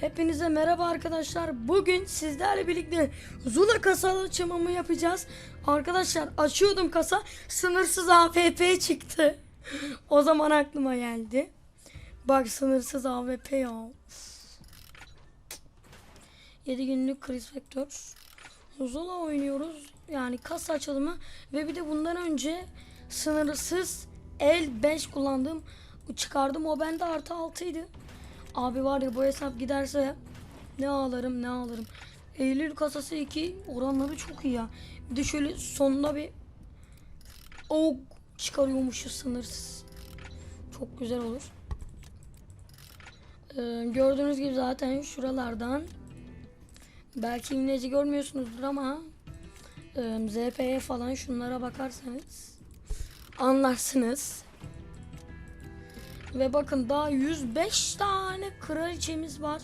Hepinize merhaba arkadaşlar. Bugün sizlerle birlikte Zula kasa açımımı yapacağız. Arkadaşlar açıyordum kasa sınırsız AFP çıktı. O zaman aklıma geldi. Bak sınırsız AWP ya. 7 günlük kriz vektör. Zula oynuyoruz. Yani kasa açılımı ve bir de bundan önce sınırsız el 5 kullandım. Çıkardım o bende artı 6 idi. Abi var ya bu hesap giderse ne ağlarım ne ağlarım. Eylül kasası 2 oranları çok iyi ya. Bir de şöyle sonunda bir o çıkarıyormuşuz sınırsız. Çok güzel olur. Ee, gördüğünüz gibi zaten şuralardan belki imleci görmüyorsunuzdur ama e, ZP'ye falan şunlara bakarsanız anlarsınız. Ve bakın daha 105 tane kraliçemiz var.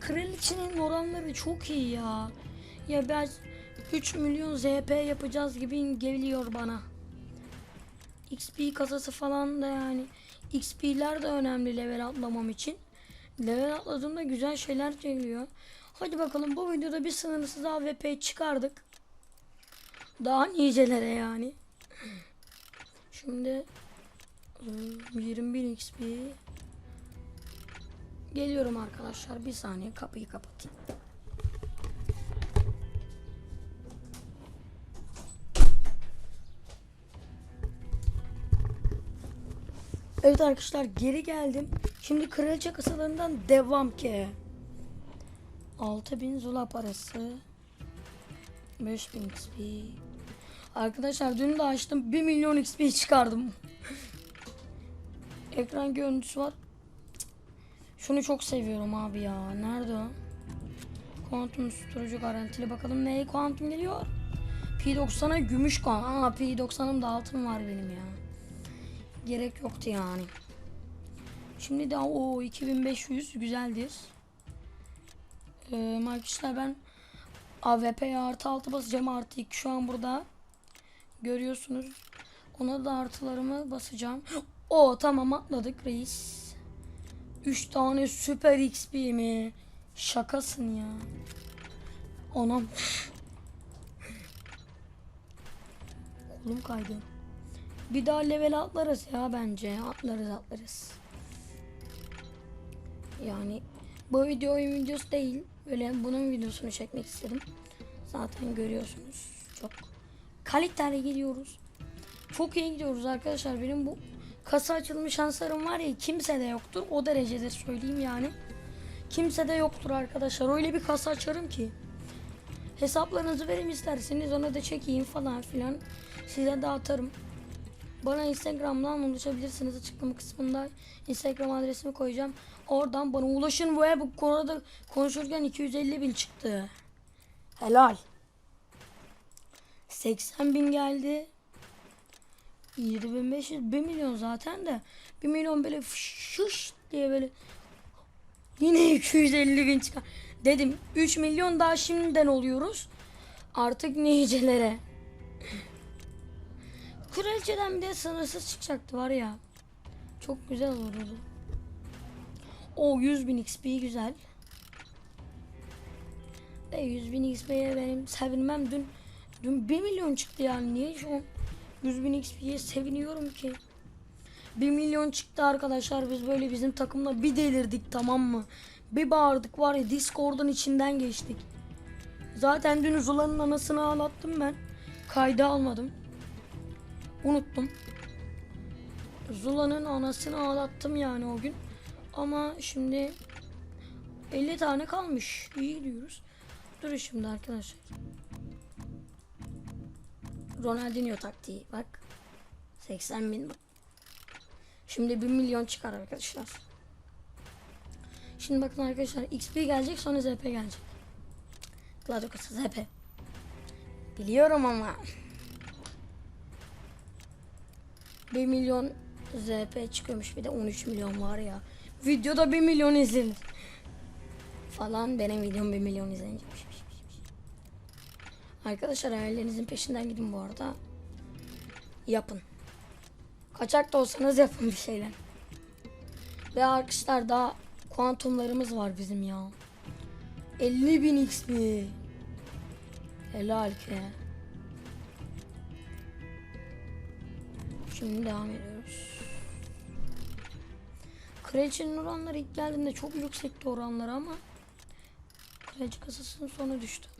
Kraliçenin oranları çok iyi ya. Ya ben 3 milyon ZP yapacağız gibi geliyor bana. XP kasası falan da yani XP'ler de önemli level atlamam için. Level atladığımda güzel şeyler geliyor. Hadi bakalım bu videoda bir sınırsız AWP çıkardık. Daha nicelere yani. Şimdi 21 XP Geliyorum arkadaşlar. Bir saniye kapıyı kapatayım. Evet arkadaşlar geri geldim. Şimdi kraliçe kasalarından devam ki. 6000 zula parası. 5000 XP. Arkadaşlar dün de açtım 1 milyon XP çıkardım. Ekran görüntüsü var. Şunu çok seviyorum abi ya. Nerede o? Kuantum susturucu garantili. Bakalım neye kuantum geliyor? P90'a gümüş kuantum. Aa P90'ım da altın var benim ya. Gerek yoktu yani. Şimdi de o 2500 güzeldir. Ee, arkadaşlar ben AWP'ye artı 6 basacağım artı 2 şu an burada. Görüyorsunuz. Ona da artılarımı basacağım. O tamam atladık reis. 3 tane süper XP mi? Şakasın ya. Anam. Kolum kaydı. Bir daha level atlarız ya bence. Atlarız atlarız. Yani bu video oyun videosu değil. Böyle bunun videosunu çekmek istedim. Zaten görüyorsunuz. Çok kaliteli gidiyoruz. Çok iyi gidiyoruz arkadaşlar. Benim bu kasa açılmış şanslarım var ya kimse de yoktur. O derecede söyleyeyim yani. Kimse de yoktur arkadaşlar. Öyle bir kasa açarım ki. Hesaplarınızı verin isterseniz ona da çekeyim falan filan. Size de atarım. Bana Instagram'dan ulaşabilirsiniz. Açıklama kısmında Instagram adresimi koyacağım. Oradan bana ulaşın ve bu konuda konuşurken 250 bin çıktı. Helal. 80 bin geldi. 7500 1 milyon zaten de 1 milyon böyle şış diye böyle yine 250 bin çıkar. Dedim 3 milyon daha şimdiden oluyoruz. Artık nicelere. Kraliçeden bir de sınırsız çıkacaktı var ya. Çok güzel olurdu. O 100 bin XP güzel. Ve 100 bin XP'ye benim sevinmem dün dün 1 milyon çıktı yani niye şu 100 bin XP'ye seviniyorum ki. 1 milyon çıktı arkadaşlar biz böyle bizim takımla bir delirdik tamam mı? Bir bağırdık var ya Discord'un içinden geçtik. Zaten dün Zula'nın anasını ağlattım ben. Kayda almadım. Unuttum. Zula'nın anasını ağlattım yani o gün. Ama şimdi 50 tane kalmış. İyi gidiyoruz. Dur şimdi arkadaşlar. Ronaldinho taktiği bak. 80 bin. Şimdi 1 milyon çıkar arkadaşlar. Şimdi bakın arkadaşlar XP gelecek sonra ZP gelecek. Gladio ZP. Biliyorum ama. 1 milyon ZP çıkıyormuş bir de 13 milyon var ya. Videoda 1 milyon izlenir. Falan benim videom 1 milyon izlenecekmiş. Arkadaşlar hayallerinizin peşinden gidin bu arada. Yapın. Kaçak da olsanız yapın bir şeyler. Ve arkadaşlar daha kuantumlarımız var bizim ya. 50 bin XP. Helal ki. Şimdi devam ediyoruz. Kraliçenin oranları ilk geldiğinde çok yüksekti oranları ama Kraliçe kasasının sonu düştü.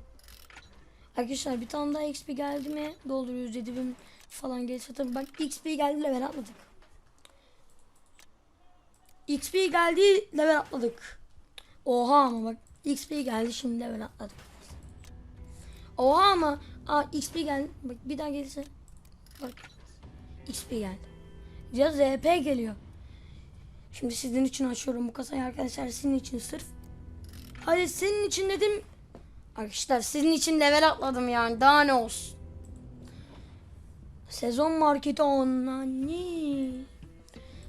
Arkadaşlar bir tane daha XP geldi mi dolduruyoruz 7000 falan gelirse tabii bak XP geldi level atladık. XP geldi level atladık. Oha ama bak XP geldi şimdi level atladık. Oha ama aa, XP geldi bak bir daha gelirse bak XP geldi. Ya ZP geliyor. Şimdi sizin için açıyorum bu kasayı arkadaşlar sizin için sırf. Hadi senin için dedim. Arkadaşlar sizin için level atladım yani daha ne olsun. Sezon marketi online.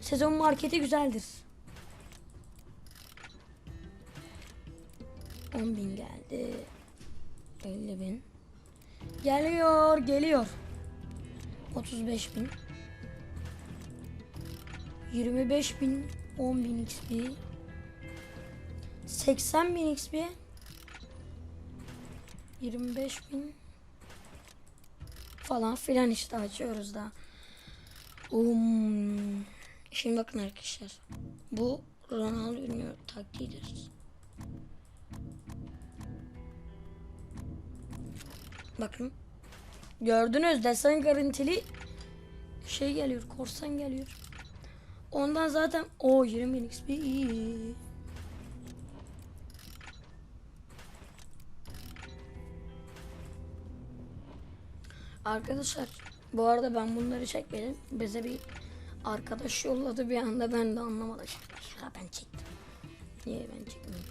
Sezon marketi güzeldir. 10 bin geldi. 50 bin. Geliyor, geliyor. 35 bin. 25 bin. 10 bin XP. 80 bin XP. 25 bin. Falan filan işte açıyoruz da. Um. Şimdi bakın arkadaşlar. Bu Ronaldinho taktiğidir. Bakın. Gördünüz desen garantili şey geliyor. Korsan geliyor. Ondan zaten o 20 bin XP iyi. Arkadaşlar bu arada ben bunları çekmedim. Bize bir arkadaş yolladı bir anda ben de anlamadım. Ya ben çektim. Niye ben çekmedim?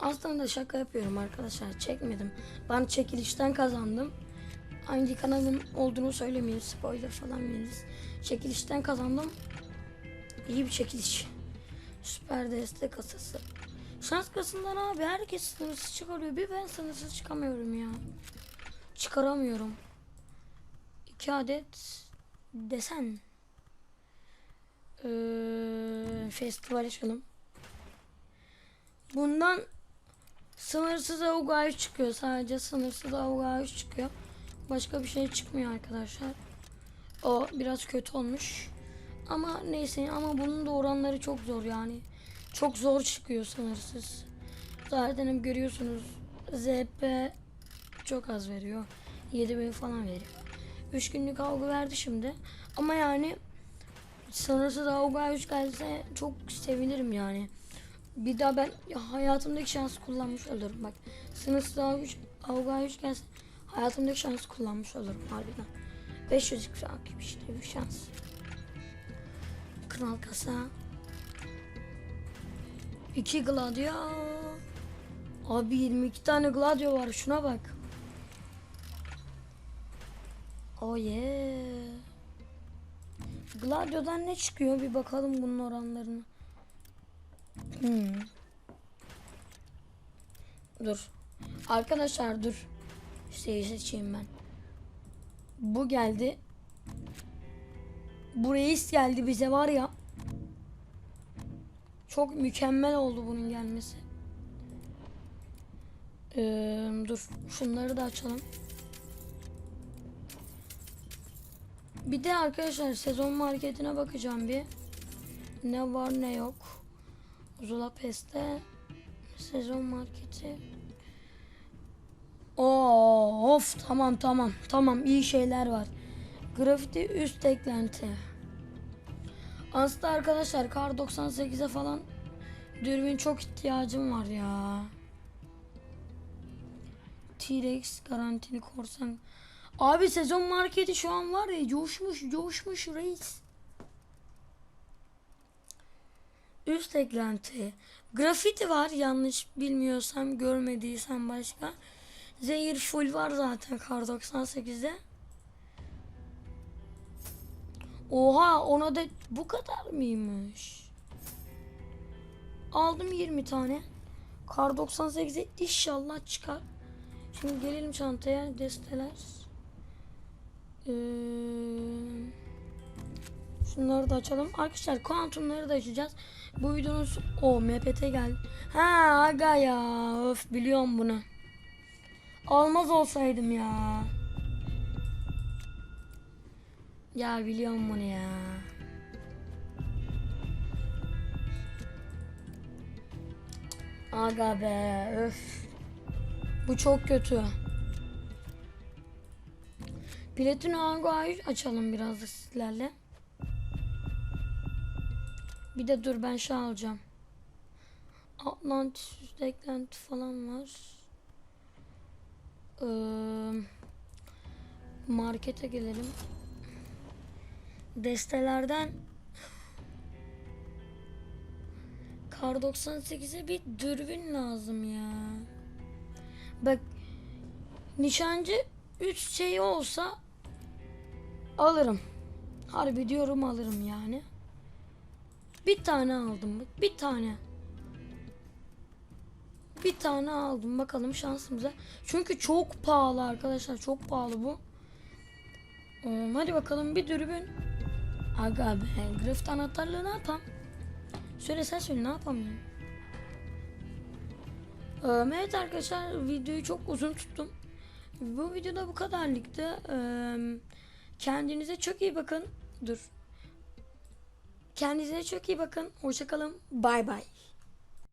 Aslında şaka yapıyorum arkadaşlar. Çekmedim. Ben çekilişten kazandım. Hangi kanalın olduğunu söylemeyin. Spoiler falan veririz. Çekilişten kazandım. İyi bir çekiliş. Süper destek kasası. Şans kasından abi herkes sınırsız çıkarıyor. Bir ben sınırsız çıkamıyorum ya. Çıkaramıyorum. İki adet desen. Ee, festival açalım. Bundan sınırsız avuga çıkıyor. Sadece sınırsız avuga çıkıyor. Başka bir şey çıkmıyor arkadaşlar. O biraz kötü olmuş. Ama neyse ama bunun da oranları çok zor yani. Çok zor çıkıyor sınırsız. Zaten görüyorsunuz. ZP çok az veriyor. 7000 falan veriyor. 3 günlük avga verdi şimdi. Ama yani sınırsız avga 3 gelse çok sevinirim yani. Bir daha ben ya hayatımdaki şansı kullanmış olurum bak. Sınırsız avga 3 gelse hayatımdaki şansı kullanmış olurum harbiden. 500 gibi işte bir şans. Kral kasa. 2 gladio. Abi 22 tane gladio var şuna bak. Oh yeah. Gladio'dan ne çıkıyor bir bakalım bunun oranlarını. Hmm. Dur. Arkadaşlar dur. Şeyi seçeyim ben. Bu geldi. Bu reis geldi bize var ya. Çok mükemmel oldu bunun gelmesi. Ee, dur şunları da açalım. Bir de arkadaşlar sezon marketine bakacağım bir. Ne var ne yok. Zula Pest'te sezon marketi. Oo, of tamam tamam tamam iyi şeyler var. Grafiti üst eklenti. Aslında arkadaşlar kar 98'e falan dürbün çok ihtiyacım var ya. T-Rex garantili korsan. Abi sezon marketi şu an var ya coşmuş coşmuş reis. Üst eklenti. Grafiti var yanlış bilmiyorsam görmediysem başka. Zehir full var zaten kar 98'de. Oha ona da bu kadar mıymış? Aldım 20 tane. Kar 98'e inşallah çıkar. Şimdi gelelim çantaya desteler. Ee, Şunları da açalım. Arkadaşlar kuantumları da açacağız. Bu videonun o MPT geldi. Ha aga ya. Öf biliyorum bunu. Almaz olsaydım ya. Ya biliyorum bunu ya. Aga be öf. Bu çok kötü. Platin Angua'yı açalım biraz da sizlerle. Bir de dur ben şey alacağım. Atlantis üstü eklenti falan var. Ee, markete gelelim. Destelerden Kar 98'e bir dürbün lazım ya. Bak nişancı 3 şey olsa alırım. Harbi diyorum alırım yani. Bir tane aldım bak. Bir tane. Bir tane aldım. Bakalım şansımıza. Çünkü çok pahalı arkadaşlar. Çok pahalı bu. Ee, hadi bakalım bir dürbün. Aga be. Grift anahtarlığı ne yapam? Söyle sen söyle ne yapamıyorum. Ee, evet arkadaşlar videoyu çok uzun tuttum. Bu videoda bu kadarlıktı. Ee, kendinize çok iyi bakın. Dur. Kendinize çok iyi bakın. Hoşçakalın. Bay bay.